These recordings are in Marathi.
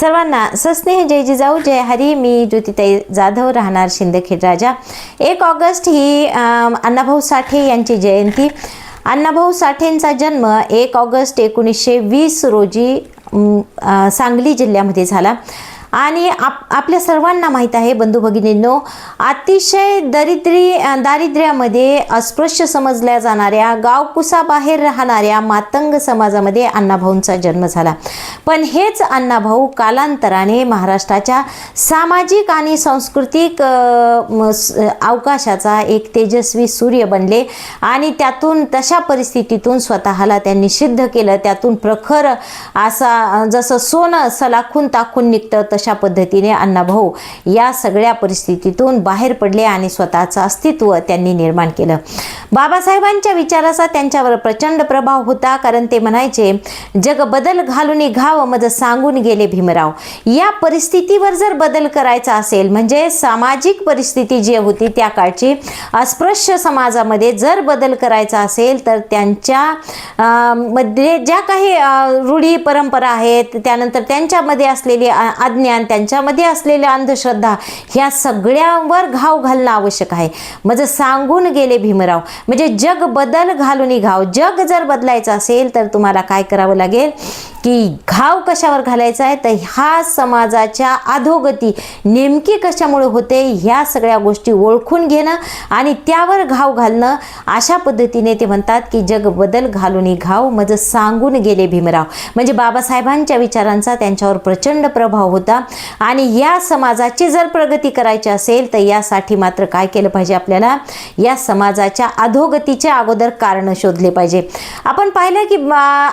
सर्वांना सस्नेह जय जिजाऊ जय हरी. मी ज्योतिताई जाधव राहणार शिंदखेड राजा. एक ऑगस्ट ही अण्णाभाऊ साठे यांची जयंती. अण्णाभाऊ साठेंचा जन्म एक ऑगस्ट एकोणीसशे वीस रोजी सांगली जिल्ह्यामध्ये झाला. आणि आप आपल्या सर्वांना माहीत आहे बंधू भगिनींनो अतिशय दरिद्री दारिद्र्यामध्ये अस्पृश्य समजल्या जाणाऱ्या गावकुसाबाहेर राहणाऱ्या मातंग समाजामध्ये अण्णाभाऊंचा जन्म झाला. पण हेच अण्णाभाऊ कालांतराने महाराष्ट्राच्या सामाजिक आणि सांस्कृतिक म, स- अवकाशाचा एक तेजस्वी सूर्य बनले आणि त्यातून तशा परिस्थितीतून स्वतःला त्यांनी सिद्ध केलं. त्यातून प्रखर असा जसं सोनं सलाखून ताखून निघतं तसं तशा पद्धतीने अण्णाभाऊ या सगळ्या परिस्थितीतून बाहेर पडले आणि स्वतःचं अस्तित्व त्यांनी निर्माण केलं. बाबासाहेबांच्या विचाराचा त्यांच्यावर प्रचंड प्रभाव होता कारण ते म्हणायचे जग बदल घालून घाव मज सांगून गेले भीमराव. या परिस्थितीवर जर बदल करायचा असेल म्हणजे सामाजिक परिस्थिती जी होती त्या काळची अस्पृश्य समाजामध्ये जर बदल करायचा असेल तर त्यांच्या अं, मध्ये ज्या काही रूढी परंपरा आहेत त्यानंतर त्यांच्यामध्ये असलेली आज्ञा आणि त्यांच्यामध्ये असलेल्या अंधश्रद्धा ह्या सगळ्यांवर घाव घालणं आवश्यक आहे. म्हणजे सांगून गेले भीमराव. म्हणजे जग बदल घालून घाव. जग जर बदलायचं असेल तर तुम्हाला काय करावं लागेल? की घाव कशावर घालायचा आहे? तर ह्या समाजाच्या अधोगती नेमकी कशामुळे होते? ह्या सगळ्या गोष्टी ओळखून घेणं आणि त्यावर घाव घालणं अशा पद्धतीने ते म्हणतात की जग बदल घालून घाव माझं सांगून गेले भीमराव. म्हणजे बाबासाहेबांच्या विचारांचा त्यांच्यावर प्रचंड प्रभाव होता आणि या समाजाची जर प्रगती करायची असेल तर यासाठी मात्र काय केलं पाहिजे आपल्याला? या समाजाच्या अधोगतीचे अगोदर कारण शोधले पाहिजे. आपण पाहिलं की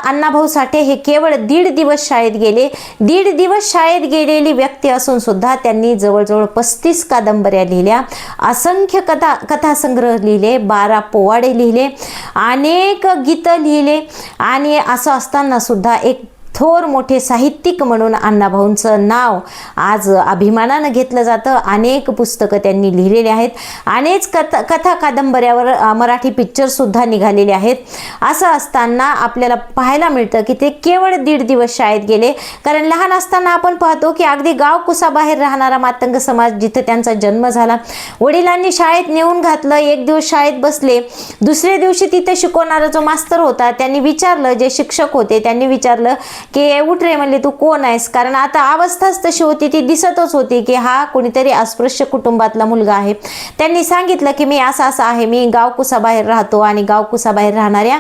अण्णाभाऊ साठे हे केवळ दीड दिवस शाळेत गेले. दीड दिवस शाळेत गेलेली व्यक्ती असून सुद्धा त्यांनी जवळजवळ पस्तीस कादंबऱ्या लिहिल्या असंख्य कथा कथासंग्रह लिहिले बारा पोवाडे लिहिले अनेक गीतं लिहिले आणि असं असताना सुद्धा एक थोर मोठे साहित्यिक म्हणून अण्णाभाऊंचं नाव आज अभिमानानं घेतलं जातं. अनेक पुस्तकं त्यांनी लिहिलेली आहेत. अनेक कथा कथा कादंबऱ्यावर मराठी पिक्चरसुद्धा निघालेले आहेत. असं असताना आपल्याला पाहायला मिळतं की ते केवळ दीड दिवस शाळेत गेले. कारण लहान असताना आपण पाहतो की अगदी गाव कुसाबाहेर राहणारा मातंग समाज जिथं त्यांचा जन्म झाला. वडिलांनी शाळेत नेऊन घातलं एक दिवस शाळेत बसले. दुसऱ्या दिवशी तिथे शिकवणारा जो मास्तर होता त्यांनी विचारलं जे शिक्षक होते त्यांनी विचारलं की उठ रे म्हणले तू कोण आहेस? कारण आता अवस्थाच तशी होती ती दिसतच होती की हा कोणीतरी अस्पृश्य कुटुंबातला मुलगा आहे. त्यांनी सांगितलं की मी असा असा आहे मी गावकुसाबाहेर राहतो आणि गावकुसाबाहेर राहणाऱ्या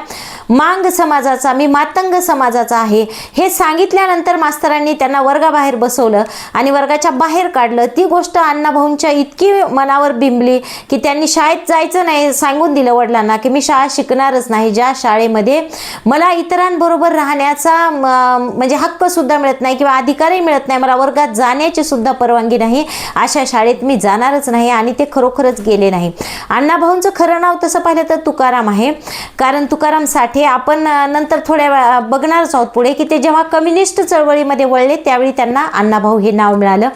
मांग समाजाचा मी मातंग समाजाचा आहे. हे सांगितल्यानंतर मास्तरांनी त्यांना वर्गाबाहेर बसवलं आणि वर्गाच्या बाहेर काढलं. ती गोष्ट अण्णाभाऊंच्या इतकी मनावर बिंबली की त्यांनी शाळेत जायचं नाही सांगून दिलं वडिलांना की मी शाळा शिकणारच नाही ज्या शाळेमध्ये मला इतरांबरोबर राहण्याचा म, म्हणजे हक्कसुद्धा मिळत नाही किंवा अधिकारही मिळत नाही मला वर्गात जाण्याची सुद्धा परवानगी नाही अशा शाळेत मी जाणारच नाही आणि ते खरोखरच गेले नाही. अण्णाभाऊंचं खरं नाव तसं पाहिलं तर तुकाराम आहे. कारण तुकाराम साठे आपण नंतर थोड्या वेळा बघणारच आहोत पुढे की ते जेव्हा कम्युनिस्ट चळवळीमध्ये वळले त्यावेळी त्यांना अण्णाभाऊ हे नाव मिळालं.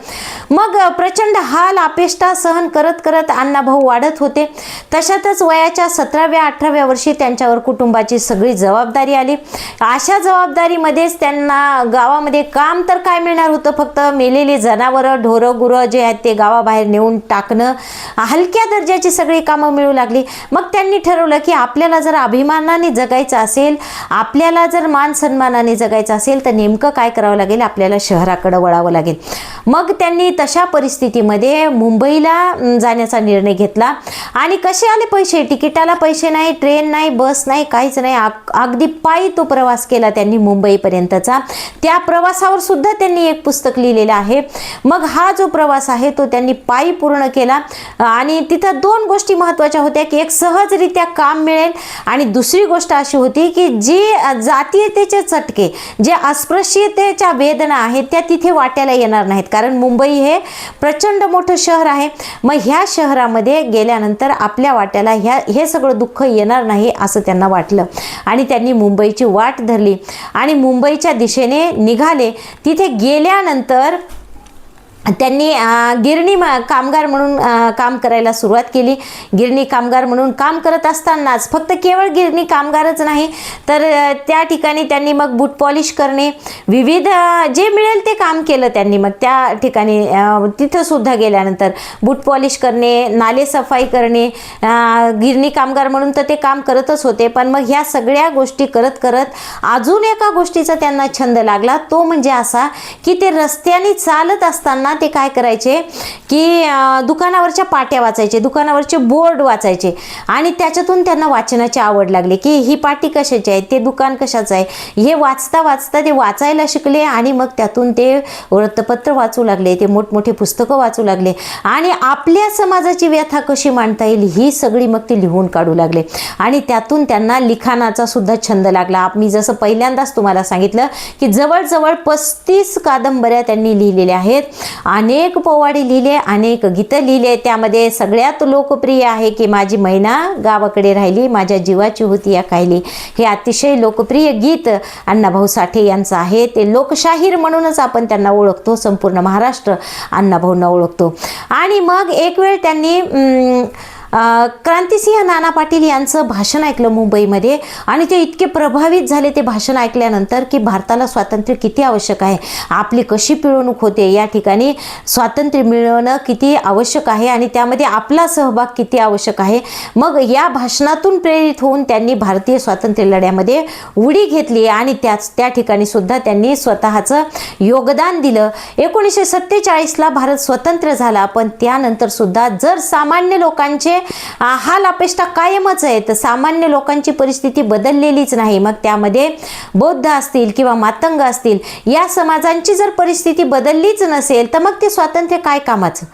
मग प्रचंड हाल अपेष्टा सहन करत करत अण्णाभाऊ वाढत होते. तशातच वयाच्या सतराव्या अठराव्या वर्षी त्यांच्यावर कुटुंबाची सगळी जबाबदारी आली. अशा जबाबदारीमध्येच त्यांना गावामध्ये काम तर काय मिळणार होतं फक्त मेलेली जनावरं ढोरं गुरं जे आहेत ते गावाबाहेर नेऊन टाकणं हलक्या दर्जाची सगळी कामं मिळू लागली. मग त्यांनी ठरवलं की आपल्याला जर अभिमानाने जगायचं असेल आपल्याला जर मान सन्मानाने जगायचं असेल तर नेमकं काय करावं लागेल? आपल्याला शहराकडं वळावं लागेल. मग त्यांनी तशा परिस्थितीमध्ये मुंबईला जाण्याचा निर्णय घेतला. आणि कसे आले पैसे? तिकिटाला पैसे नाही ट्रेन नाही बस नाही काहीच नाही. अगदी पायी तो प्रवास केला त्यांनी मुंबईपर्यंतचा. त्या प्रवासावर सुद्धा त्यांनी एक पुस्तक लिहिलेलं आहे. मग हा जो प्रवास आहे तो त्यांनी पायी पूर्ण केला. आणि तिथं दोन गोष्टी महत्त्वाच्या होत्या की एक सहजरित्या काम मिळेल आणि दुसरी गोष्ट अशी होती की जी जातीयतेचे चटके जे अस्पृश्यतेच्या वेदना आहेत त्या तिथे वाट्याला येणार नाहीत. कारण मुंबई हे प्रचंड मोठं शहर आहे. मग ह्या शहरामध्ये गेल्यानंतर आपल्या वाट्याला ह्या हे सगळं दुःख येणार नाही असं त्यांना वाटलं. आणि त्यांनी मुंबईची वाट धरली. आणि मुंबईच्या दिशेने निघाले. तिथे गेल्यानंतर त्यांनी गिरणी कामगार म्हणून काम करायला सुरुवात केली. गिरणी कामगार म्हणून काम करत असतानाच फक्त केवळ गिरणी कामगारच नाही तर त्या ठिकाणी त्यांनी मग बूट पॉलिश करणे विविध जे मिळेल ते काम केलं त्यांनी. मग त्या ठिकाणी तिथंसुद्धा गेल्यानंतर बूट पॉलिश करणे नाले सफाई करणे गिरणी कामगार म्हणून तर ते काम करतच होते पण मग ह्या सगळ्या गोष्टी करत करत अजून एका गोष्टीचा त्यांना छंद लागला. तो म्हणजे असा की ते रस्त्याने चालत असताना ते काय करायचे की दुकानावरच्या पाट्या वाचायचे दुकानावरचे बोर्ड वाचायचे आणि त्याच्यातून त्यांना वाचनाची आवड लागली की ही पाटी कशाची आहे ते दुकान कशाचं आहे? हे वाचता वाचता ते वाचायला शिकले आणि मग त्यातून ते वृत्तपत्र वाचू लागले ते मोठमोठे पुस्तकं वाचू लागले आणि आपल्या समाजाची व्यथा कशी मांडता येईल ही सगळी मग ते लिहून काढू लागले आणि त्यातून त्यांना लिखाणाचा सुद्धा छंद लागला. मी जसं पहिल्यांदाच तुम्हाला सांगितलं की जवळजवळ पस्तीस कादंबऱ्या त्यांनी लिहिलेल्या आहेत. अनेक पोवाडे लिहिले अनेक गीतं लिहिले. त्यामध्ये सगळ्यात लोकप्रिय आहे की माझी मैना गावाकडे राहिली माझ्या जीवाची होती या कायली. हे अतिशय लोकप्रिय गीत अण्णाभाऊ साठे यांचं आहे. ते लोकशाहीर म्हणूनच आपण त्यांना ओळखतो. संपूर्ण महाराष्ट्र अण्णाभाऊंना ओळखतो. आणि मग एक वेळ त्यांनी क्रांतिसिंह नाना पाटील यांचं भाषण ऐकलं मुंबईमध्ये आणि ते इतके प्रभावित झाले ते भाषण ऐकल्यानंतर की भारताला स्वातंत्र्य किती आवश्यक आहे? आपली कशी पिळवणूक होते? या ठिकाणी स्वातंत्र्य मिळवणं किती आवश्यक आहे आणि त्यामध्ये आपला सहभाग किती आवश्यक आहे? मग या भाषणातून प्रेरित होऊन त्यांनी भारतीय स्वातंत्र्य लढ्यामध्ये उडी घेतली आणि त्याच त्या ठिकाणी सुद्धा त्यांनी स्वतःचं योगदान दिलं. एकोणीसशे सत्तेचाळीसला भारत स्वतंत्र झाला पण त्यानंतर सुद्धा जर सामान्य लोकांचे हाल अपेष्टा कायमच आहेत सामान्य लोकांची परिस्थिती बदललेलीच नाही. मग त्यामध्ये बौद्ध असतील किंवा मातंग असतील या समाजांची जर परिस्थिती बदललीच नसेल तर मग ते स्वातंत्र्य काय कामाचं?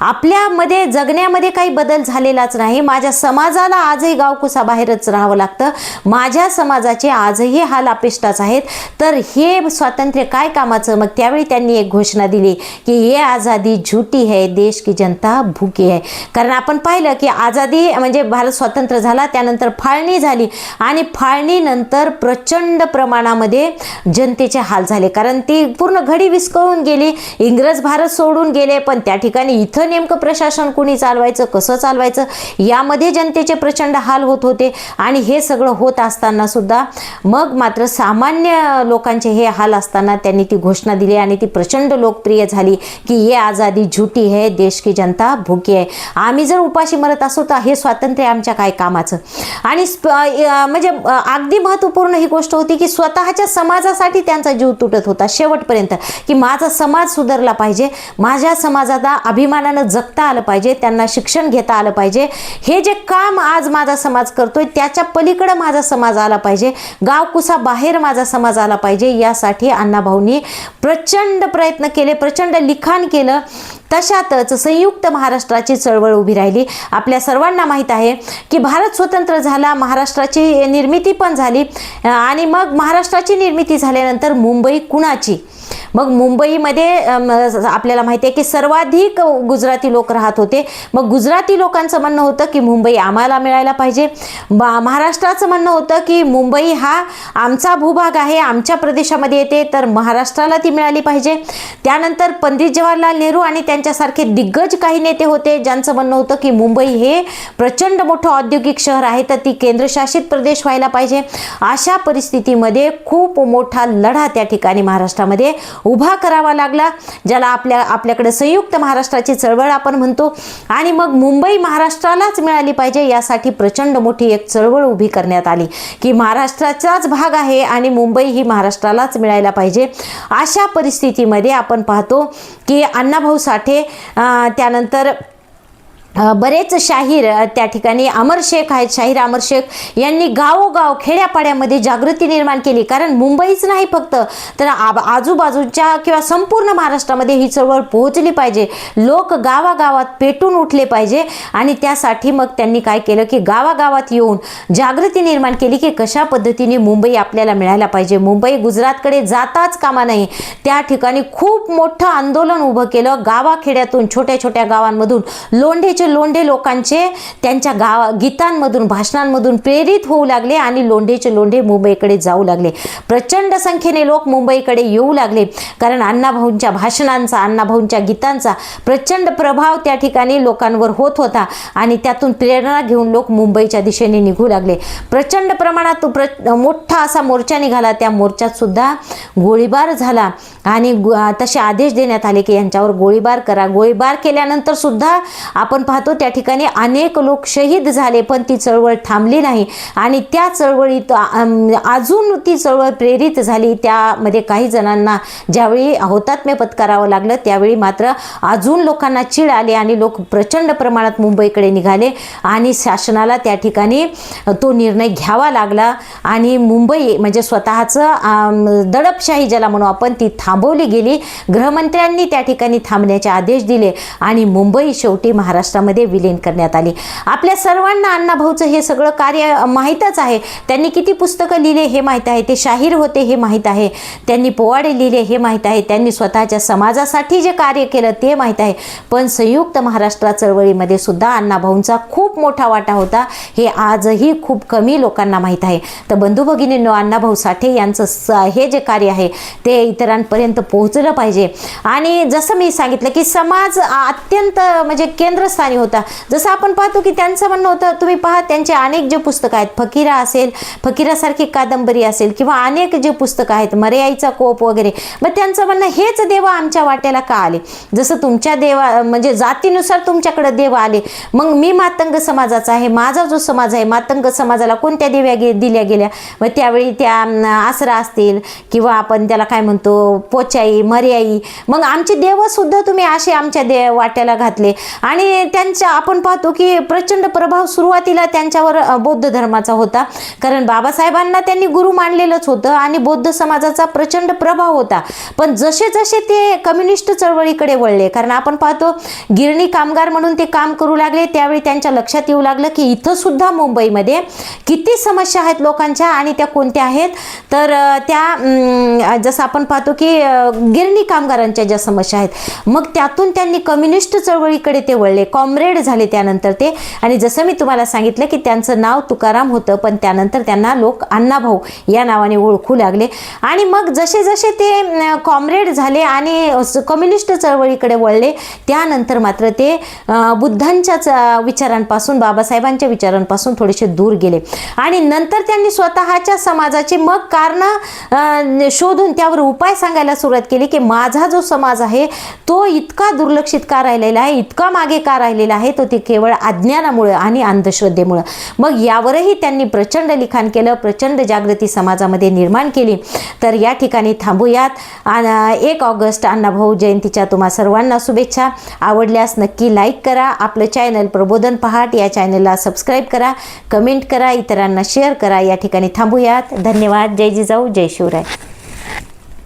आपल्यामध्ये जगण्यामध्ये काही बदल झालेलाच नाही. माझ्या समाजाला आजही गावकुसा बाहेरच राहावं लागतं. माझ्या समाजाचे आजही हाल अपेष्टाच आहेत. तर हे स्वातंत्र्य काय कामाचं? मग त्यावेळी त्यांनी एक घोषणा दिली की ये आझादी झुटी है देश की जनता भूकी आहे कारण आपण पाहिलं की आझादी म्हणजे भारत स्वतंत्र झाला त्यानंतर फाळणी झाली आणि फाळणीनंतर प्रचंड प्रमाणामध्ये जनतेचे हाल झाले. कारण ती पूर्ण घडी विस्कळून गेली. इंग्रज भारत सोडून गेले पण त्या ठिकाणी इथं नेमकं प्रशासन कुणी चालवायचं कसं चालवायचं यामध्ये जनतेचे प्रचंड हाल होत होते आणि हे सगळं होत असताना सुद्धा मग मात्र सामान्य लोकांचे हे हाल असताना त्यांनी ती घोषणा दिली आणि ती प्रचंड लोकप्रिय झाली की ये आझादी झुटी है देश की जनता भुकी आहे आम्ही जर उपाशी मरत असो तर हे स्वातंत्र्य आमच्या काय कामाचं? आणि म्हणजे अगदी महत्त्वपूर्ण ही गोष्ट होती की स्वतःच्या समाजासाठी त्यांचा जीव तुटत होता शेवटपर्यंत की माझा समाज सुधारला पाहिजे माझ्या समाजाला अभिमानानं जगता आलं पाहिजे त्यांना शिक्षण घेता आलं पाहिजे. हे जे काम आज माझा समाज करतोय त्याच्या पलीकडं माझा समाज आला पाहिजे. गावकुसा बाहेर माझा समाज आला पाहिजे यासाठी अण्णाभाऊंनी प्रचंड प्रयत्न केले प्रचंड लिखाण केलं. तशातच संयुक्त महाराष्ट्राची चळवळ उभी राहिली. आपल्या सर्वांना माहीत आहे की भारत स्वतंत्र झाला महाराष्ट्राची निर्मिती पण झाली. आणि मग महाराष्ट्राची निर्मिती झाल्यानंतर मुंबई कुणाची? मग मुंबईमध्ये आपल्याला माहिती आहे की सर्वाधिक गुजराती लोक राहत होते. मग गुजराती लोकांचं म्हणणं होतं की मुंबई आम्हाला मिळायला पाहिजे. महाराष्ट्राचं म्हणणं होतं की मुंबई हा आमचा भूभाग आहे आमच्या प्रदेशामध्ये येते तर महाराष्ट्राला ती मिळाली पाहिजे. त्यानंतर पंडित जवाहरलाल नेहरू आणि त्यांच्यासारखे दिग्गज काही नेते होते ज्यांचं म्हणणं होतं की मुंबई हे प्रचंड मोठं औद्योगिक शहर आहे तर ती केंद्रशासित प्रदेश व्हायला पाहिजे. अशा परिस्थितीमध्ये खूप मोठा लढा त्या ठिकाणी महाराष्ट्रामध्ये उभा करावा लागला ज्याला आपल्या आपल्याकडे संयुक्त महाराष्ट्राची चळवळ आपण म्हणतो. आणि मग मुंबई महाराष्ट्रालाच मिळाली पाहिजे यासाठी प्रचंड मोठी एक चळवळ उभी करण्यात आली की महाराष्ट्राचाच भाग आहे आणि मुंबई ही महाराष्ट्रालाच मिळायला पाहिजे. अशा परिस्थितीमध्ये आपण पाहतो की अण्णाभाऊ साठे त्यानंतर बरेच शाहीर त्या ठिकाणी अमर शेख आहेत. शाहीर अमर शेख यांनी गावोगाव खेड्यापाड्यामध्ये जागृती निर्माण केली. कारण मुंबईच नाही फक्त तर आब- आजूबाजूच्या किंवा संपूर्ण महाराष्ट्रामध्ये ही चळवळ पोहोचली पाहिजे. लोक गावागावात पेटून उठले पाहिजे आणि त्यासाठी मग त्यांनी काय केलं की गावागावात येऊन जागृती निर्माण केली की कशा पद्धतीने मुंबई आपल्याला मिळायला पाहिजे. मुंबई गुजरातकडे जाताच कामा नाही त्या ठिकाणी खूप मोठं आंदोलन उभं केलं. गावाखेड्यातून छोट्या छोट्या गावांमधून लोंढेचे लोंढे लोकांचे त्यांच्या गावा गीतांमधून भाषणांमधून प्रेरित होऊ लागले आणि लोंढेचे लोंढे मुंबईकडे जाऊ लागले. प्रचंड संख्येने लोक मुंबईकडे येऊ लागले. कारण अण्णाभाऊंच्या भाषणांचा अण्णाभाऊंच्या गीतांचा प्रचंड प्रभाव त्या ठिकाणी लोकांवर होत होता आणि त्यातून प्रेरणा घेऊन लोक मुंबईच्या दिशेने निघू लागले. प्रचंड प्रमाणात प्र मोठा असा मोर्चा निघाला. त्या मोर्चात सुद्धा गोळीबार झाला आणि तसे आदेश देण्यात आले की यांच्यावर गोळीबार करा. गोळीबार केल्यानंतर सुद्धा आपण पाहतो त्या ठिकाणी अनेक लोक शहीद झाले पण ती चळवळ थांबली नाही. आणि त्या चळवळीत अजून ती चळवळ प्रेरित झाली. त्यामध्ये काही जणांना ज्यावेळी हौतात्म्य पत्करावं लागलं त्यावेळी मात्र अजून लोकांना चीड आली आणि लोक प्रचंड प्रमाणात मुंबईकडे निघाले आणि शासनाला त्या ठिकाणी तो निर्णय घ्यावा लागला. आणि मुंबई म्हणजे स्वतःचं दडपशाही ज्याला म्हणू आपण ती थांबवली गेली. गृहमंत्र्यांनी त्या ठिकाणी थांबण्याचे आदेश दिले आणि मुंबई शेवटी महाराष्ट्रामध्ये विलीन करण्यात आली. आपल्या सर्वांना अण्णाभाऊचं हे सगळं कार्य माहीतच आहे. त्यांनी किती पुस्तकं लिहिले हे माहीत आहे. ते शाहीर होते हे माहीत आहे. त्यांनी पोवाडे लिहिले हे माहीत आहे. त्यांनी स्वतःच्या समाजासाठी जे कार्य केलं ते माहीत आहे. पण संयुक्त महाराष्ट्र चळवळीमध्ये सुद्धा अण्णाभाऊंचा खूप मोठा वाटा होता. हे आजही खूप कमी लोकांना माहीत आहे. तर बंधू भगिनींनो अण्णाभाऊ साठे यांचं स हे जे कार्य आहे ते इतरांपर्यंत पोहोचलं पाहिजे. आणि जसं मी सांगितलं की समाज अत्यंत म्हणजे केंद्रस्थानी होता. जसं आपण पाहतो की त्यांचं म्हणणं होतं तुम्ही पहा त्यांचे अनेक जे पुस्तकं आहेत फकीरा असेल फकीरासारखी कादंबरी असेल किंवा अनेक जे पुस्तकं आहेत मर्याईचा कोप वगैरे मग त्यांचं म्हणणं हेच देव आमच्या वाट्याला का आले? जसं तुमच्या देवा म्हणजे जातीनुसार तुमच्याकडे देव आले मग मी मातंग समाजाचा आहे माझा जो समाज आहे मातंग समाजाला कोणत्या देव्या गे दिल्या गेल्या? मग त्यावेळी त्या आसरा असतील किंवा आपण त्याला काय म्हणतो पोचाई मर्याई मग आमचे देवसुद्धा तुम्ही असे आमच्या दे वाट्याला घातले. आणि त्यांच्या आपण पाहतो की प्रचंड प्रभाव सुरुवातीला त्यांच्यावर बौद्ध धर्माचा होता. कारण बाबासाहेबांना त्यांनी गुरु मानलेलंच होतं आणि बौद्ध समाजाचा प्रचंड प्रभाव होता. पण जसे जसे ते कम्युनिस्ट चळवळीकडे वळले कारण आपण पाहतो गिरणी कामगार म्हणून ते काम करू लागले त्यावेळी त्यांच्या लक्षात येऊ लागलं की इथं सुद्धा मुंबईमध्ये किती समस्या आहेत लोकांच्या आणि त्या कोणत्या आहेत? तर त्या जसं आपण पाहतो की गिरणी कामगारांच्या ज्या समस्या आहेत मग त्यातून त्यांनी कम्युनिस्ट चळवळीकडे ते वळले. कॉम कॉम्रेड झाले त्यानंतर ते. आणि जसं मी तुम्हाला सांगितलं की त्यांचं नाव तुकाराम होतं पण त्यानंतर त्यांना लोक अण्णाभाऊ या नावाने ओळखू लागले. आणि मग जसे जसे ते कॉम्रेड झाले आणि स- कम्युनिस्ट चळवळीकडे वळले त्यानंतर मात्र ते बुद्धांच्या बुद्धांच्याच विचारांपासून बाबासाहेबांच्या विचारांपासून थोडेसे दूर गेले. आणि नंतर त्यांनी स्वतःच्या समाजाचे मग कारणं शोधून त्यावर उपाय सांगायला सुरुवात केली की माझा जो समाज आहे तो इतका दुर्लक्षित का राहिलेला आहे इतका मागे का राहिला झालेला आहे. तो ते केवळ अज्ञानामुळं आणि अंधश्रद्धेमुळं. मग यावरही त्यांनी प्रचंड लिखाण केलं प्रचंड जागृती समाजामध्ये निर्माण केली. तर या ठिकाणी थांबूयात. आणि एक ऑगस्ट अण्णाभाऊ जयंतीच्या तुम्हा सर्वांना शुभेच्छा. आवडल्यास नक्की लाईक करा. आपलं चॅनल प्रबोधन पहाट. या चॅनलला सबस्क्राईब करा कमेंट करा इतरांना शेअर करा. या ठिकाणी थांबूयात. धन्यवाद. जय जिजाऊ. जय शिवराय.